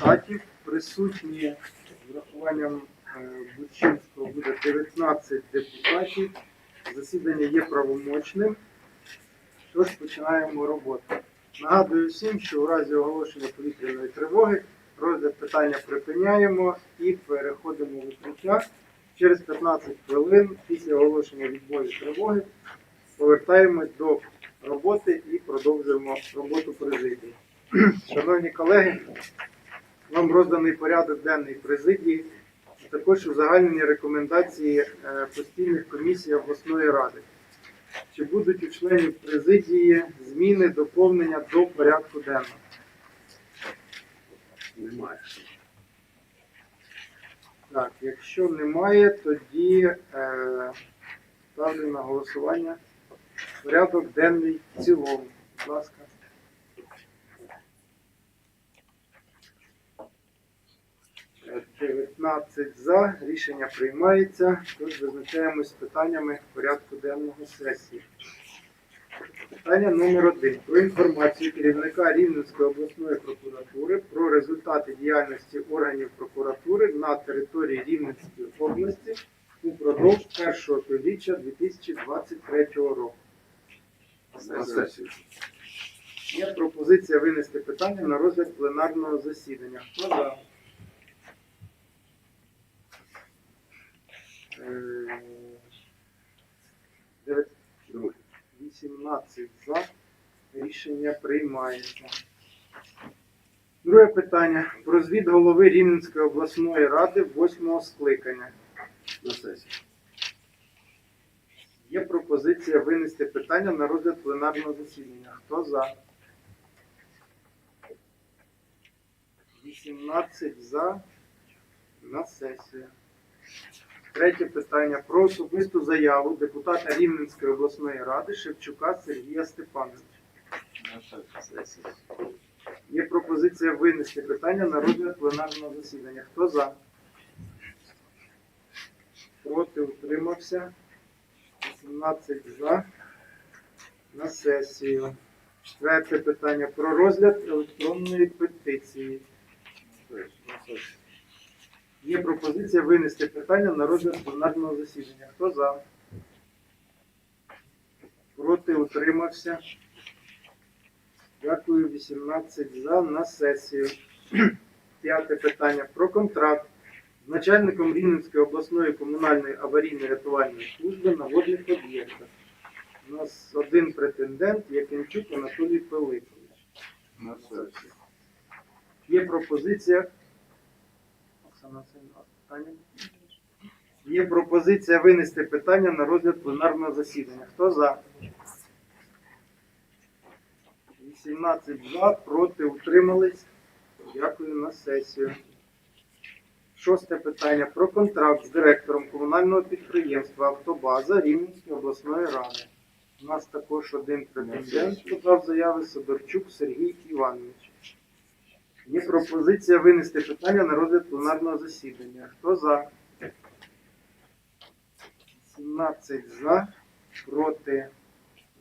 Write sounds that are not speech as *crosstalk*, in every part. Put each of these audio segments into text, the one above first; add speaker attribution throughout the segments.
Speaker 1: депутатів. Присутні з врахуванням е, Бучинського буде 19 депутатів. Засідання є правомочним. Тож починаємо роботу. Нагадую всім, що у разі оголошення повітряної тривоги розгляд питання припиняємо і переходимо в укриття. Через 15 хвилин після оголошення відбою тривоги повертаємось до роботи і продовжуємо роботу президії. *clears throat* Шановні колеги, вам розданий порядок денний президії, а також узагальнені рекомендації е, постійних комісій обласної ради. Чи будуть у членів президії зміни, доповнення до порядку денного?
Speaker 2: Немає.
Speaker 1: Так, якщо немає, тоді е, ставлю на голосування порядок денний в цілому. Будь ласка. Е, 19 за, рішення приймається. Тож визначаємось з питаннями порядку денного сесії. Питання номер один. Про інформацію керівника Рівненської обласної прокуратури про результати діяльності органів прокуратури на території Рівненської області упродовж першого півріччя 2023 року. Є пропозиція винести питання на розгляд пленарного засідання. Хто за? Е, дев'ять-
Speaker 2: Друге.
Speaker 1: 18 за. Рішення приймається. Друге питання. Про звіт голови Рівненської обласної ради восьмого скликання.
Speaker 2: На сесію.
Speaker 1: Є пропозиція винести питання на розгляд пленарного засідання. Хто за? 18 за на сесію. Третє питання про особисту заяву депутата Рівненської обласної ради Шевчука Сергія Степановича. Є пропозиція винести питання на розгляд пленарного засідання. Хто за? Проти утримався. 18 за. На сесію. Четверте питання про розгляд електронної петиції.
Speaker 2: На.
Speaker 1: Є пропозиція винести питання на розгляд пленарного засідання. Хто за? Проти утримався. Дякую, 18 за на сесію. П'яте питання про контракт з начальником Рівненської обласної комунальної аварійної рятувальної служби на водних об'єктах. У нас один претендент Якимчук Анатолій Пилипович.
Speaker 2: На сесію.
Speaker 1: Є пропозиція. Є пропозиція винести питання на розгляд пленарного засідання. Хто за? 18 за, проти, утримались. Дякую на сесію. Шосте питання про контракт з директором комунального підприємства Автобаза Рівненської обласної ради. У нас також один претендент подав заяви Сидорчук Сергій Іванович. Є пропозиція винести питання на розгляд пленарного засідання. Хто за? 17 за, проти,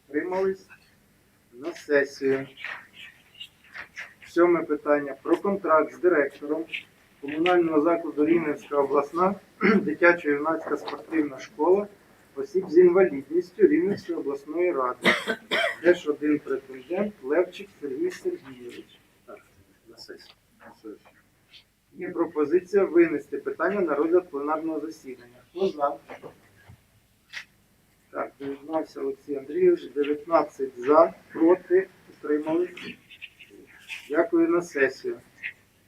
Speaker 1: утримались на сесію. Сьоме питання про контракт з директором комунального закладу Рівненська обласна *clears throat* дитячо-юнацька спортивна школа осіб з інвалідністю Рівненської обласної ради. Теж один претендент Левчик Сергій Сергійович.
Speaker 2: Сесію.
Speaker 1: Є пропозиція винести питання на розгляд пленарного засідання. Хто за? Так, доєднався Олексій Андрійович, 19 за, проти, утримались. Дякую на сесію.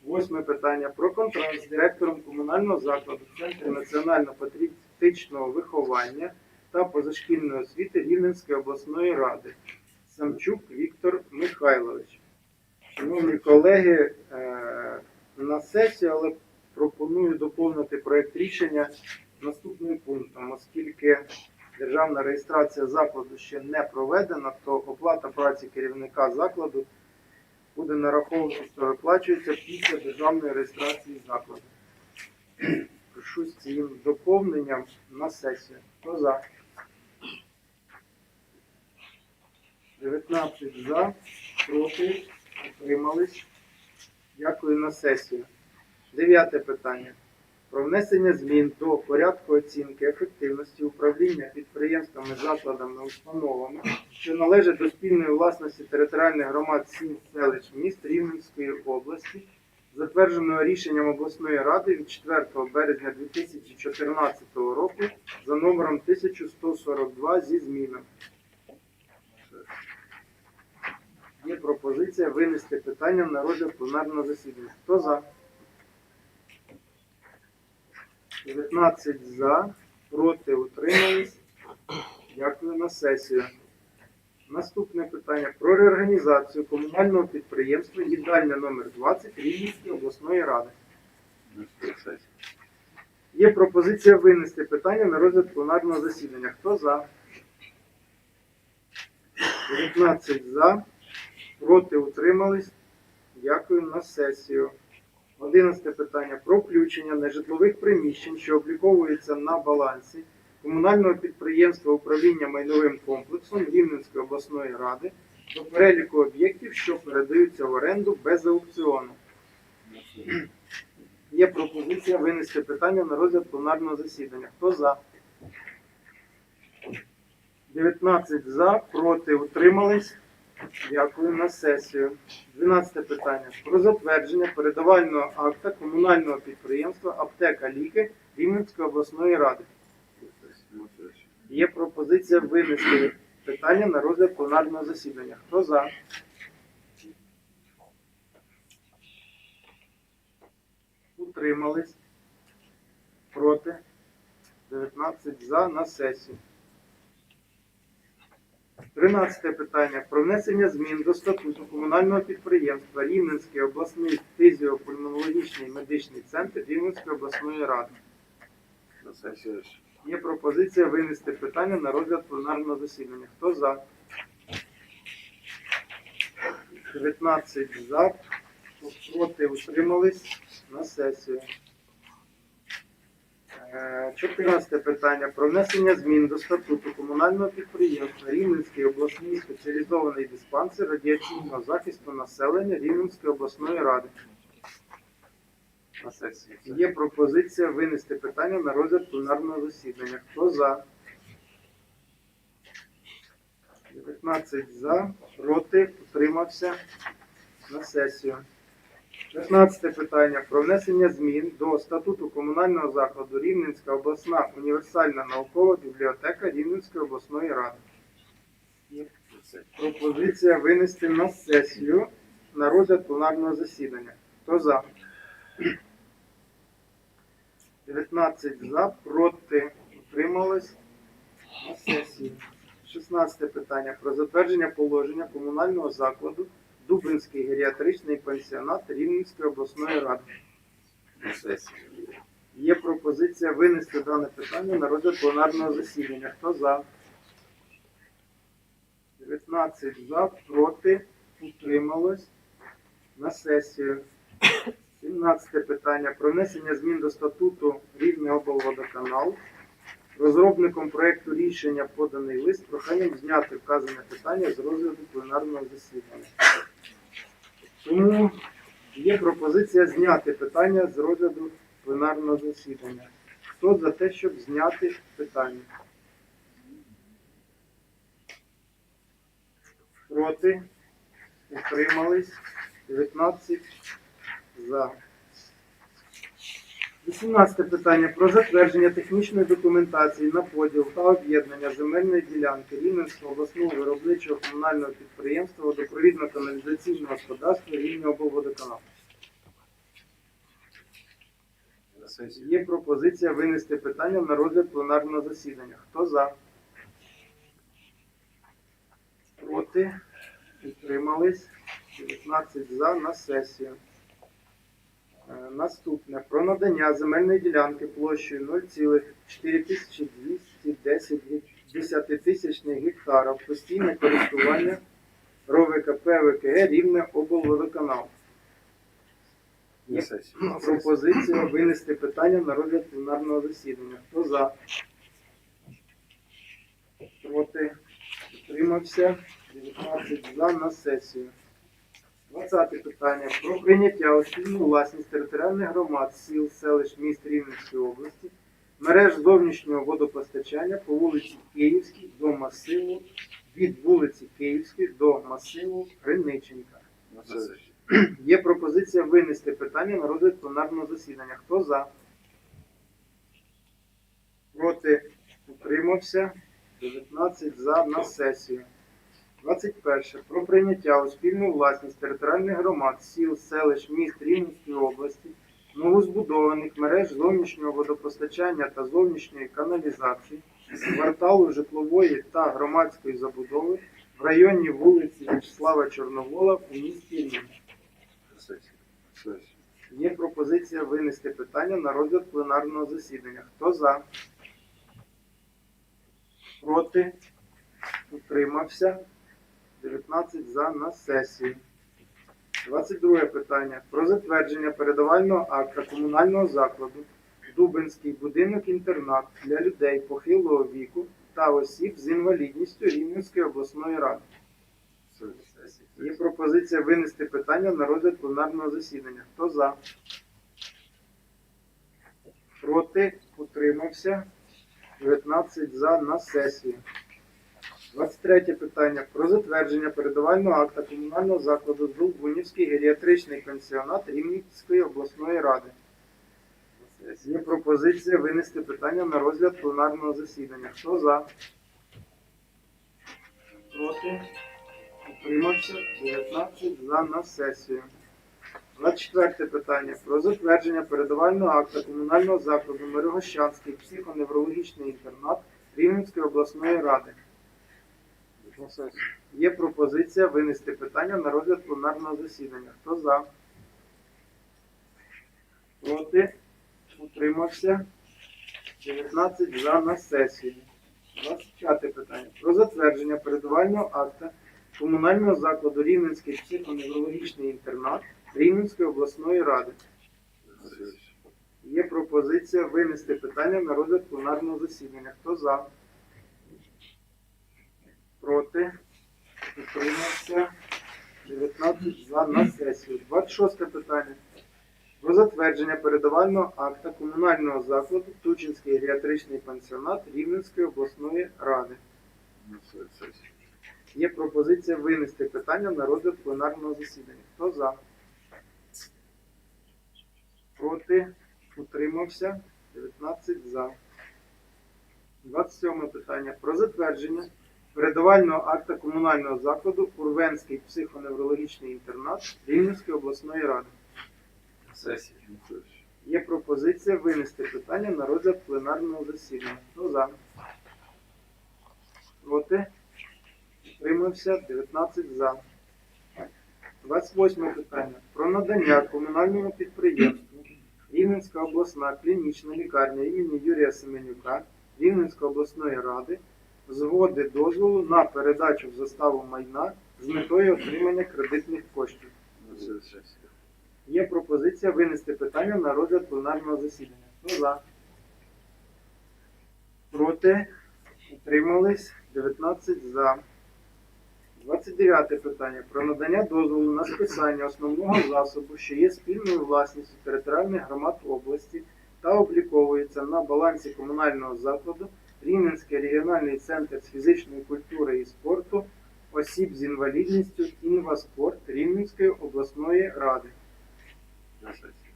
Speaker 1: Восьме питання про контракт з директором комунального закладу Центру національно-патріотичного виховання та позашкільної освіти Рівненської обласної ради. Самчук Віктор Михайлович. Шановні колеги, е, на сесію, але пропоную доповнити проект рішення наступним пунктом, оскільки державна реєстрація закладу ще не проведена, то оплата праці керівника закладу буде нараховуватися виплачується після державної реєстрації закладу. Прошу з цим доповненням на сесію. Хто за? 19 за, проти, утримались. Дякую на сесію. Дев'яте питання. Про внесення змін до порядку оцінки ефективності управління підприємствами, закладами, установами, що належать до спільної власності територіальних громад сіл, селищ, міст Рівненської області, затвердженого рішенням обласної ради від 4 березня 2014 року за номером 1142 зі змінами. Є пропозиція винести питання на розгляд пленарного засідання. Хто за? 19 за, проти утримались. Дякую на сесію. Наступне питання про реорганізацію комунального підприємства їдальня номер 20 Рівненської обласної ради. Є пропозиція винести питання на розгляд пленарного засідання. Хто за? 19 за, проти утримались. Дякую на сесію. 11 питання про включення нежитлових приміщень, що обліковуються на балансі комунального підприємства управління майновим комплексом Рівненської обласної ради до переліку об'єктів, що передаються в оренду без аукціону. *clears throat* Є пропозиція винести питання на розгляд пленарного засідання. Хто за? 19 за, проти утримались. Дякую на сесію. 12 питання. Про затвердження передавального акта комунального підприємства Аптека Ліки Рівненської обласної ради. Є пропозиція винести питання на розгляд пленарного засідання. Хто за? Утримались. Проти. 19 за на сесію. 13 питання. Про внесення змін до статуту комунального підприємства Рівненський обласний фізіопульмонологічний медичний центр Рівненської обласної ради. Є пропозиція винести питання на розгляд пленарного засідання. Хто за? 19 за, проти утримались на сесію. Е, 14 питання про внесення змін до статуту комунального підприємства Рівненський обласний спеціалізований диспансер радіаційного захисту населення Рівненської обласної ради.
Speaker 2: На сесію.
Speaker 1: Є пропозиція винести питання на розгляд пленарного засідання. Хто за? 19 за, проти, утримався на сесію. 15 питання про внесення змін до статуту комунального закладу Рівненська обласна універсальна наукова бібліотека Рівненської обласної ради. Пропозиція винести на сесію на розгляд пленарного засідання. Хто за? 19 за, проти, утрималось на сесії. 16 питання про затвердження положення комунального закладу Дубинський геріатричний пансіонат Рівненської обласної ради. Є пропозиція винести дане питання на розгляд пленарного засідання. Хто за? 19 за, проти, утрималось на сесію. 17 питання про внесення змін до статуту Рівне облводоканал. Розробником проекту рішення поданий лист проханням зняти вказане питання з розгляду пленарного засідання. Тому є пропозиція зняти питання з розгляду пленарного засідання. Хто за те, щоб зняти питання? Проти? Утримались? 19 за. 18 питання про затвердження технічної документації на поділ та об'єднання земельної ділянки Рівненського обласного виробничого комунального підприємства водопровідно-каналізаційного господарства Рівнеоблводоканал.
Speaker 2: На.
Speaker 1: Є пропозиція винести питання на розгляд пленарного засідання. Хто за? Проти? Утримались? 19 за на сесію. Е, Наступне. Про надання земельної ділянки площею 0,4210 тисячних гектара в постійне користування РОВКП ВКГ Рівне облводоканал.
Speaker 2: На. *clears throat*
Speaker 1: Пропозиція винести питання на розгляд пленарного засідання. Хто за? Проти? Утримався? 19 за на сесію. 20 питання про прийняття у спільну власність територіальних громад сіл, селищ, міст Рівненської області, мереж зовнішнього водопостачання по вулиці Київській до масиву від вулиці Київської до масиву Гриниченка. *clears throat* Є пропозиція винести питання на розгляд пленарного засідання. Хто за? Проти? Утримався? 19 за на сесію. 21. Про прийняття у спільну власність територіальних громад, сіл, селищ, міст Рівненської області, новозбудованих мереж зовнішнього водопостачання та зовнішньої каналізації, кварталу житлової та громадської забудови в районі вулиці Вячеслава Чорновола у місті Рівне. Є пропозиція винести питання на розгляд пленарного засідання. Хто за? Проти? Утримався? 19 за на сесії. 22 питання. Про затвердження передавального акта комунального закладу Дубинський будинок-інтернат для людей похилого віку та осіб з інвалідністю Рівненської обласної ради. Є пропозиція винести питання на розгляд пленарного засідання. Хто за? Проти? Утримався? 19 за на сесію. 23 питання. Про затвердження передавального акта комунального закладу Долбунівський геріатричний пенсіонат Рівненської обласної ради. Є пропозиція винести питання на розгляд пленарного засідання. Хто за? Проти? Утримався? 19 за на сесію. 24 питання. Про затвердження передавального акта комунального закладу Мирогощанський психоневрологічний інтернат Рівненської обласної ради.
Speaker 2: На.
Speaker 1: Є пропозиція винести питання на розгляд пленарного засідання. Хто за? Проти? Утримався? 19 за на сесії. 25 питання. Про затвердження передавального акта комунального закладу Рівненський психоневрологічний інтернат Рівненської обласної ради. Є пропозиція винести питання на розгляд пленарного засідання. Хто за? Проти? Утримався? 19 за на сесію. 26 питання. Про затвердження передавального акта комунального закладу Тучинський геріатричний пансіонат Рівненської обласної ради. Є пропозиція винести питання на розгляд пленарного засідання. Хто за? Проти? Утримався? 19 за. 27 питання. Про затвердження передавального акта комунального закладу Урвенський психоневрологічний інтернат Рівненської обласної ради.
Speaker 2: Сесію.
Speaker 1: Є пропозиція винести питання на розгляд пленарного засідання. Хто за? Проти? Утримався 19 за. 28 питання. Про надання комунальному підприємству Рівненська обласна клінічна лікарня імені Юрія Семенюка Рівненської обласної ради згоди дозволу на передачу в заставу майна з метою отримання кредитних коштів. Є пропозиція винести питання на розгляд пленарного засідання. Хто за? Проти? Утримались? 19 за. 29 питання. Про надання дозволу на списання основного засобу, що є спільною власністю територіальних громад області та обліковується на балансі комунального закладу Рівненський регіональний центр з фізичної культури і спорту осіб з інвалідністю «Інваспорт» Рівненської обласної ради.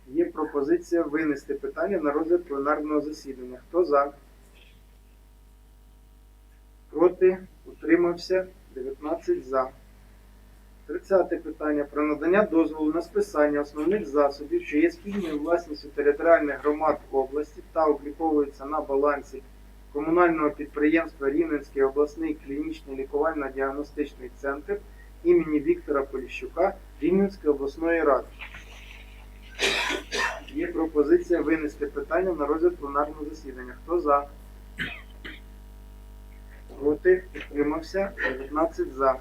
Speaker 1: Є пропозиція винести питання на розгляд пленарного засідання. Хто за? Проти? Утримався? 19 за. 30 питання про надання дозволу на списання основних засобів, що є спільною власністю територіальних громад області та обліковуються на балансі комунального підприємства Рівненський обласний клінічний лікувально-діагностичний центр імені Віктора Поліщука Рівненської обласної ради. Є пропозиція винести питання на розгляд пленарного засідання. Хто за? Проти? Утримався? 19 за.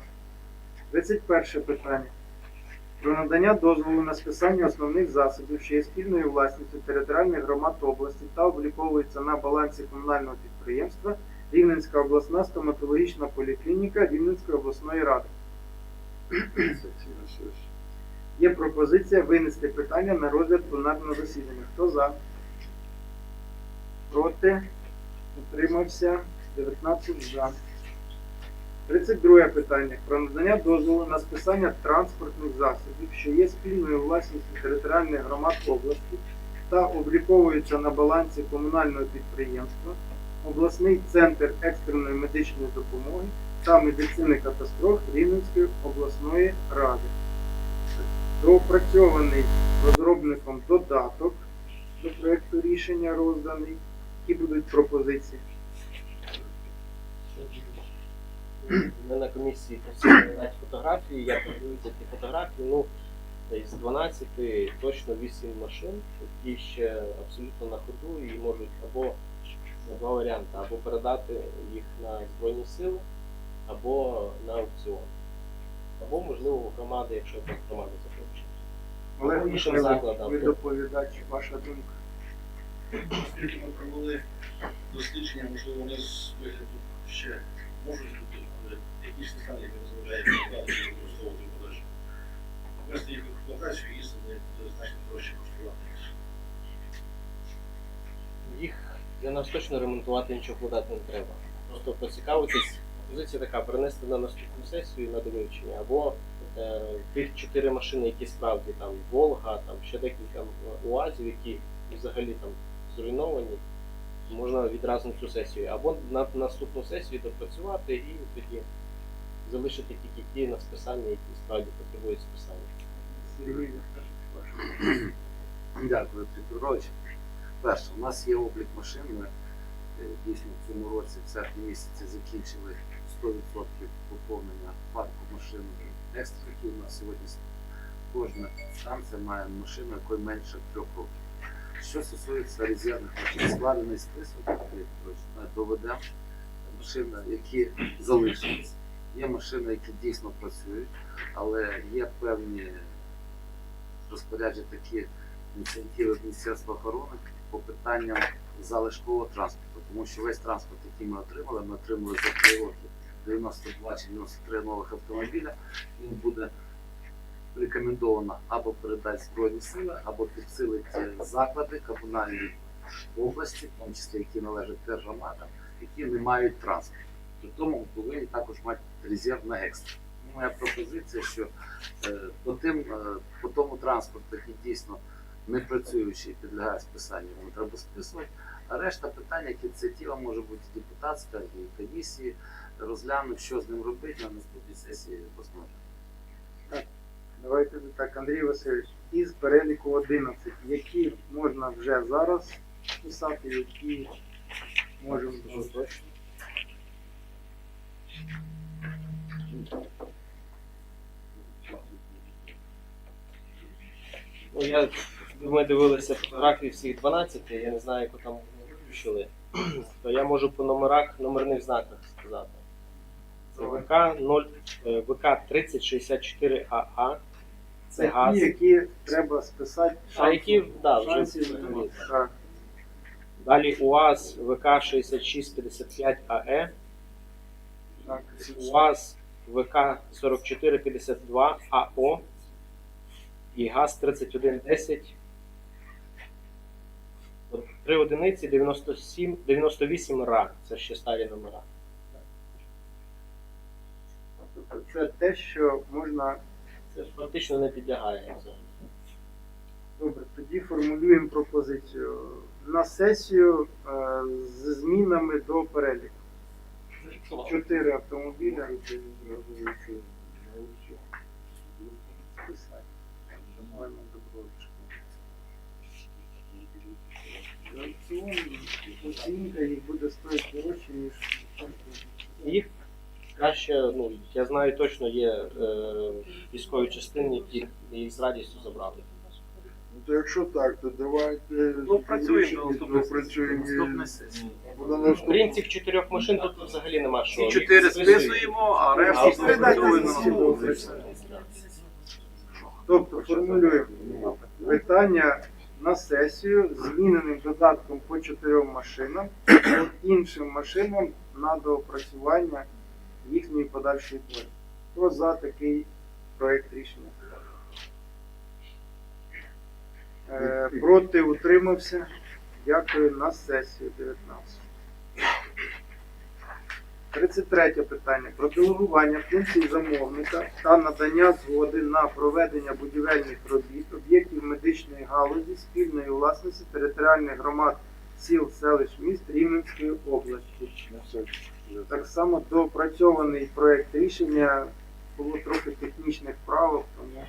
Speaker 1: 31 питання. Про надання дозволу на списання основних засобів, що є спільною власністю територіальних громад області та обліковується на балансі комунального підприємства Рівненська обласна стоматологічна поліклініка Рівненської обласної ради. Є пропозиція винести питання на розгляд пленарного засідання. Хто за? Проти? Утримався? 19 за. 32 питання. Про надання дозволу на списання транспортних засобів, що є спільною власністю територіальних громад області та обліковуються на балансі комунального підприємства, обласний центр екстреної медичної допомоги та медицини катастроф Рівненської обласної ради. Доопрацьований розробником додаток до проекту рішення розданий. Які будуть пропозиції?
Speaker 3: Ми на комісії просили фотографії, я подивився ті фотографії, ну, з 12 точно 8 машин, які ще абсолютно на ходу і можуть або два варіанти, або передати їх на Збройні сили, або на аукціон. Або, можливо, громади, якщо так громада захоче.
Speaker 1: Олег
Speaker 3: іншим закладам.
Speaker 1: ви доповідач, ваша думка.
Speaker 4: Оскільки ми провели дослідження, можливо, вони з вигляду ще можуть технічний стан, який дозволяє викладати використовувати в. Вести їх експлуатацію і буде значно дорожче коштувати.
Speaker 3: Їх для нас точно ремонтувати нічого вкладати не треба. Просто поцікавитись. Позиція така перенести на наступну сесію на довивчення, або е, тих чотири машини, які справді там Волга, там ще декілька УАЗів, які взагалі там зруйновані, можна відразу на цю сесію, або на наступну сесію допрацювати і тоді залишити тільки ті на списання, які справді потребують списання.
Speaker 2: Дякую, Петрович. Перше, у нас є облік машин. Ми е, дійсно в цьому році, в серпні місяці, закінчили 100% поповнення парку машин екстраків. У нас сьогодні кожна станція має машину, якої менше трьох років. Що стосується резервних машин, складений список, ми доведемо машини, які залишились. Є машини, які дійсно працюють, але є певні розпорядження такі ініціативи Міністерства охорони по питанням залишкового транспорту, тому що весь транспорт, який ми отримали, ми отримали за три роки 92 чи 93 нових автомобіля, він буде рекомендовано або передати Збройні сили, або підсилити заклади комунальні області, в тому числі які належать теж громадам, які не мають транспорту. При тому повинні також мати резерв на екстра. Моя пропозиція, що е, по, тим, е, по тому транспорту, який дійсно не працюючий підлягає списанню, йому треба списувати. А решта питань, як ініціатива може бути депутатська і комісії, розглянуть, що з ним робити на наступній сесії посмотримо.
Speaker 1: Давайте так, Андрій Васильович, із переліку 11, які можна вже зараз писати, які можемо.
Speaker 3: Ну, я, ми дивилися фотографії всіх 12, я не знаю, яку там включили. *clears throat* То я можу по номерах, номерних знаках сказати. Це ВК 0, е, ВК 3064 АА. Це
Speaker 1: Це
Speaker 3: газ.
Speaker 1: ті, які треба списати.
Speaker 3: А які, да, вже
Speaker 1: шансів Так.
Speaker 3: Далі УАЗ ВК 6655 АЕ. УАЗ ВК 4452 АО і ГАЗ 3110. От Три одиниці 97, 98 РА. Це ще старі номера.
Speaker 1: Це те, що можна.
Speaker 3: Це ж практично не підлягає.
Speaker 1: Добре, тоді формулюємо пропозицію на сесію е, з змінами до переліку. Чотири автомобіля. Нормально, Оцінка їх буде стоїти дорожче, ніж
Speaker 3: Їх краще, ну я знаю точно є е, військові частини, які їх з радістю забрали.
Speaker 5: То якщо так, то давайте
Speaker 2: Ну, працюємо до наступної.
Speaker 5: Буде
Speaker 3: Крім цих чотирьох машин, тут взагалі нема що.
Speaker 2: Ці чотири списуємо, а
Speaker 3: А
Speaker 2: решту
Speaker 1: передайте
Speaker 2: на наступну сесію.
Speaker 1: Тобто формулюємо питання на сесію з зміненим додатком по чотирьом машинам, по іншим машинам на доопрацювання їхньої подальшої долі. Хто за такий проект рішення? Е, проти утримався. Дякую на сесію 19. 33 питання. Про делегування функцій замовника та надання згоди на проведення будівельних робіт об'єктів медичної галузі спільної власності територіальних громад сіл, селищ, міст Рівненської області. Так само доопрацьований проект рішення було трохи технічних правок, тому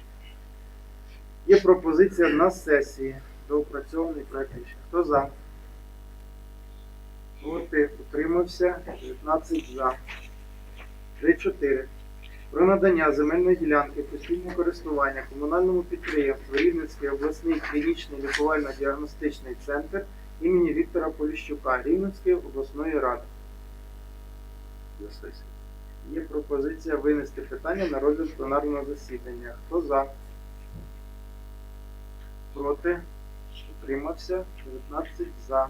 Speaker 1: є пропозиція на сесії. Доопрацьований проект рішення. Хто за? Проти утримався 19 за. 3-4. Про надання земельної ділянки постійного користування комунальному підприємству Рівненський обласний клінічний лікувально-діагностичний центр імені Віктора Поліщука Рівненської обласної ради. Є пропозиція винести питання на розгляд пленарного засідання. Хто за? Проти? Утримався? 19 за.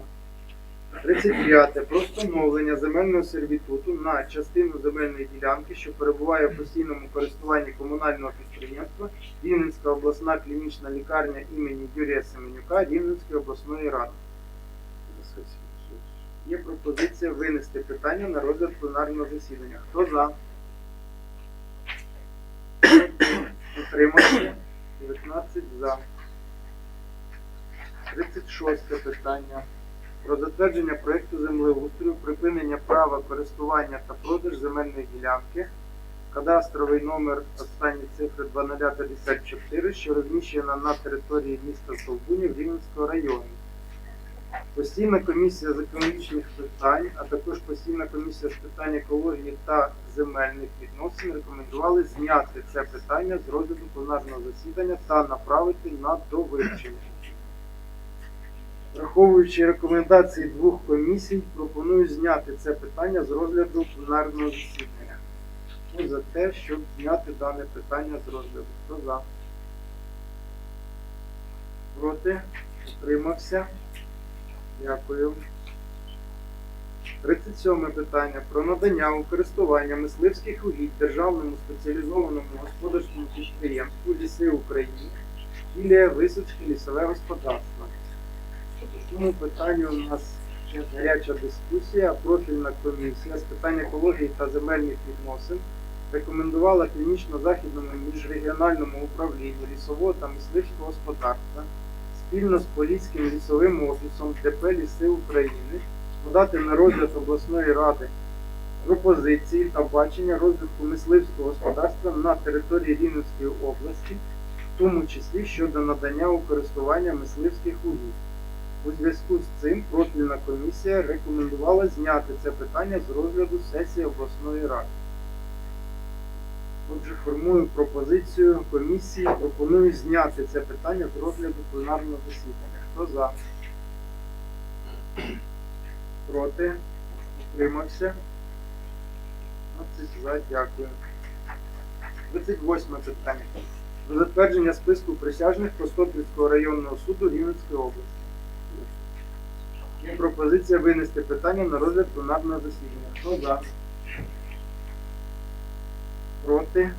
Speaker 1: 35. Про встановлення земельного сервітуту на частину земельної ділянки, що перебуває в постійному користуванні комунального підприємства Рівненська обласна клінічна лікарня імені Юрія Семенюка Рівненської обласної ради. Є пропозиція винести питання на розгляд пленарного засідання. Хто за? Утримався? 19 за. 36 питання. Про затвердження проєкту землеустрою, припинення права користування та продаж земельної ділянки. Кадастровий номер останні цифри 2054, що розміщена на території міста Солбунів Рівненського району. Постійна комісія з економічних питань, а також постійна комісія з питань екології та земельних відносин рекомендували зняти це питання з розгляду пленарного засідання та направити на довивчення. Враховуючи рекомендації двох комісій, пропоную зняти це питання з розгляду пленарного засідання. Хто за те, щоб зняти дане питання з розгляду? Хто за? Проти? Утримався? Дякую. 37 питання про надання у користування мисливських угідь державному спеціалізованому господарському підприємству Ліси України філія Висоцьке лісове господарство. По цьому питанню у нас ще гаряча дискусія. Профільна комісія з питань екології та земельних відносин рекомендувала клінічно-західному міжрегіональному управлінню лісового та мисливського господарства спільно з Поліським лісовим офісом ДП Ліси України подати на розгляд обласної ради пропозиції та бачення розвитку мисливського господарства на території Рівненської області, в тому числі щодо надання у користування мисливських угідь. У зв'язку з цим профільна комісія рекомендувала зняти це питання з розгляду сесії обласної ради. Отже, формую пропозицію комісії. Пропоную зняти це питання з розгляду пленарного засідання. Хто за? Проти? Утримався? 15 за, дякую. 28 питання. Про затвердження списку присяжних Костопільського районного суду Рівненської області. Є пропозиція винести питання на розгляд пленарного засідання. Хто за? Проти?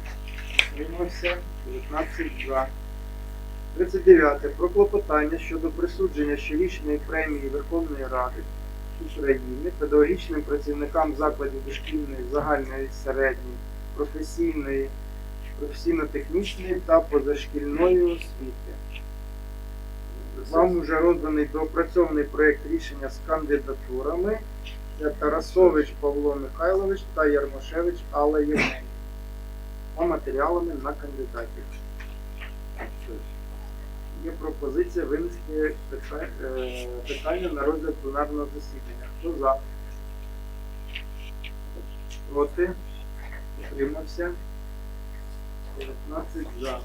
Speaker 1: Утримався? 19 за. 39. Про клопотання щодо присудження щорічної премії Верховної Ради України педагогічним працівникам закладів дошкільної, загальної, середньої, професійної, професійно-технічної та позашкільної освіти. Вам вже розданий доопрацьований проєкт рішення з кандидатурами. Це Тарасович Павло Михайлович та Ярмошевич Алла Євгенівна. Та матеріалами на кандидатів. Є пропозиція винести е, питання на розгляд пленарного засідання. Хто за? Проти? Утримався? 19 за.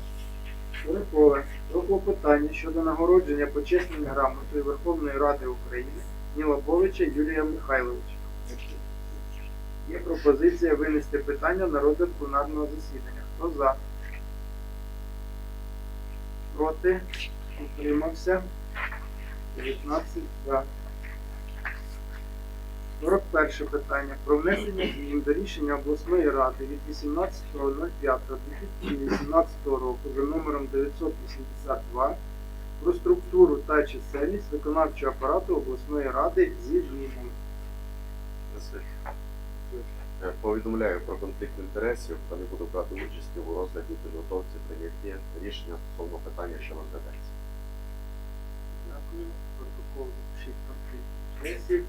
Speaker 1: Переполе. Про клопотання щодо нагородження почесною грамотою Верховної Ради України Нілабовича Юрія Михайловича. Є пропозиція винести питання на розгляд пленарного засідання. Хто за? Проти? Утримався? 19 за. 41 питання. Про внесення змін до рішення обласної ради від 18.05.2018 року за номером 982 про структуру та чисельність виконавчого апарату обласної ради зі змінами.
Speaker 6: Е, Повідомляю про конфлікт інтересів та не буду брати участі у розгляді підготовці прийняття рішення стосовно питання, що розглядається.
Speaker 1: Дякую. Протокол запишіть конфлікт інтересів.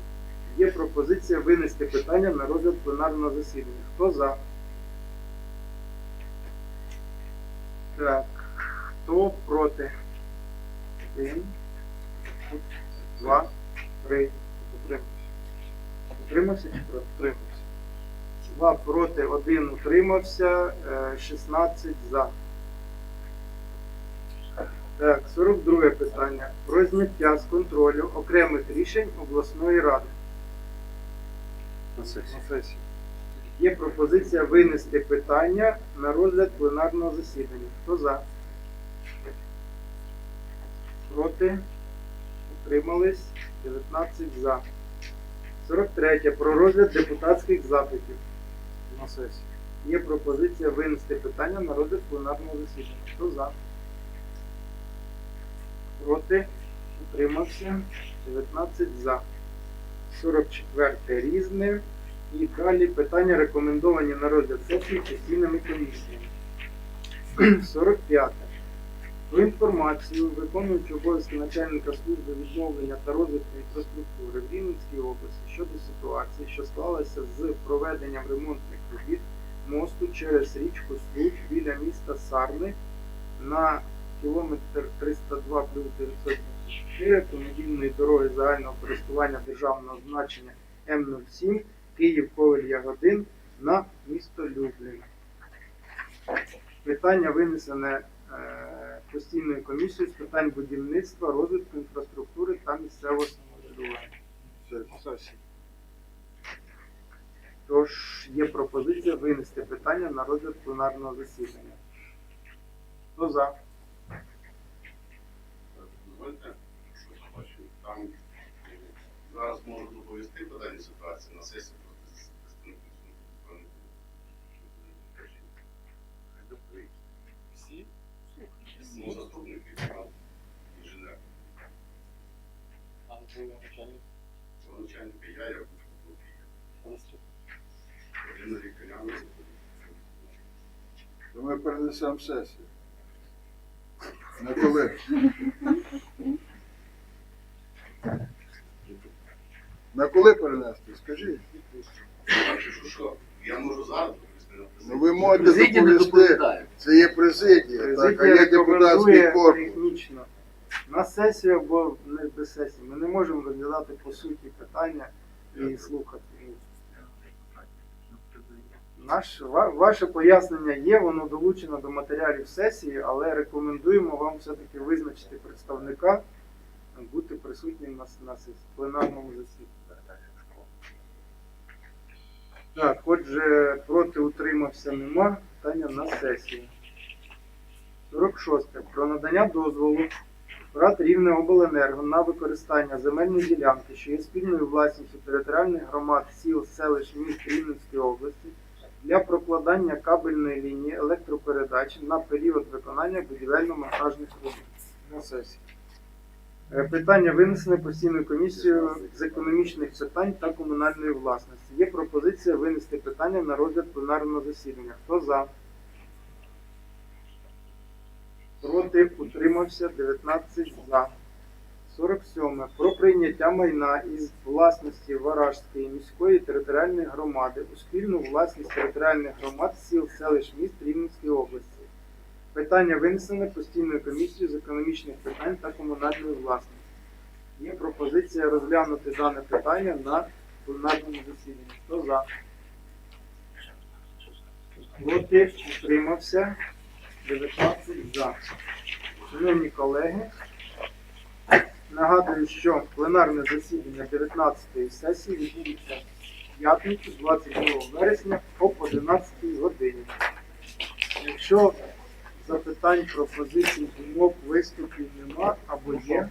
Speaker 1: Є пропозиція винести питання на розгляд пленарного засідання. Хто за? Так. Хто проти? Один. Два. Три. Утримався. Утримався чи проти? Утримався. Два проти, один утримався, е, 16 за. Так, 42 питання. Про зняття з контролю окремих рішень обласної ради.
Speaker 2: На сесію.
Speaker 1: На сесії. Є пропозиція винести питання на розгляд пленарного засідання. Хто за? Проти? Утримались? 19 за. 43. Про розгляд депутатських запитів. На сесії. Є пропозиція винести питання на розгляд пленарного засідання. Хто за? Проти? Утримався? 19 за. 44 різне. І далі питання рекомендовані на розгляд сесії постійними комісіями. *clears throat* 45. Про інформацію виконуючи обов'язки начальника служби відновлення та розвитку інфраструктури в Рівненській області щодо ситуації, що склалася з проведенням ремонтних робіт мосту через річку Случ біля міста Сарни на кілометр 302 плюс 974 автомобільної дороги загального користування державного значення М07 Київ Ковель Ягодин на місто Люблін. Питання винесене е, постійною комісією з питань будівництва, розвитку інфраструктури та місцевого самоврядування. Тож є пропозиція винести питання на розгляд пленарного засідання. Хто за?
Speaker 4: Дозвольте, що я бачу. Там е, зараз можу доповісти по даній ситуації на сесії
Speaker 2: Всі?
Speaker 4: Ну, заступники, інженер.
Speaker 3: А ви начальник?
Speaker 4: Цього начальника я, я був Ірина Рікаляна.
Speaker 5: То ми перенесемо сесію. На коли? *laughs* *laughs* На коли перенести? Скажіть.
Speaker 4: Що що, я можу зараз
Speaker 5: Ну ви можете доповісти. Це є президія, так, а є депутатський корпус.
Speaker 1: На сесію або не без сесії. Ми не можемо розглядати по суті питання і слухати. Наш, ва- ваше пояснення є, воно долучено до матеріалів сесії, але рекомендуємо вам все-таки визначити представника, бути присутнім на, на сесії, пленарному засіданні. Так, отже, проти утримався нема. Питання на сесію. 46. Про надання дозволу РАД Рівне обленерго на використання земельної ділянки, що є спільною власністю територіальних громад сіл, селищ, міст Рівненської області для прокладання кабельної лінії електропередач на період виконання будівельно-монтажних робіт. На сесії. Е, Питання винесене постійною комісією з економічних питань та комунальної власності. Є пропозиція винести питання на розгляд пленарного засідання. Хто за? Проти утримався 19 за. 47. Про прийняття майна із власності Варажської міської територіальної громади у спільну власність територіальних громад сіл, селищ, міст Рівненської області. Питання винесене постійною комісією з економічних питань та комунальної власності. Є пропозиція розглянути дане питання на пленарному засіданні. Хто за? Проти утримався 19 за. Шановні колеги, нагадую, що пленарне засідання 19-ї сесії відбудеться п'ятницю 22 вересня об 11 годині. Якщо запитань, пропозицій, думок, виступів нема або є,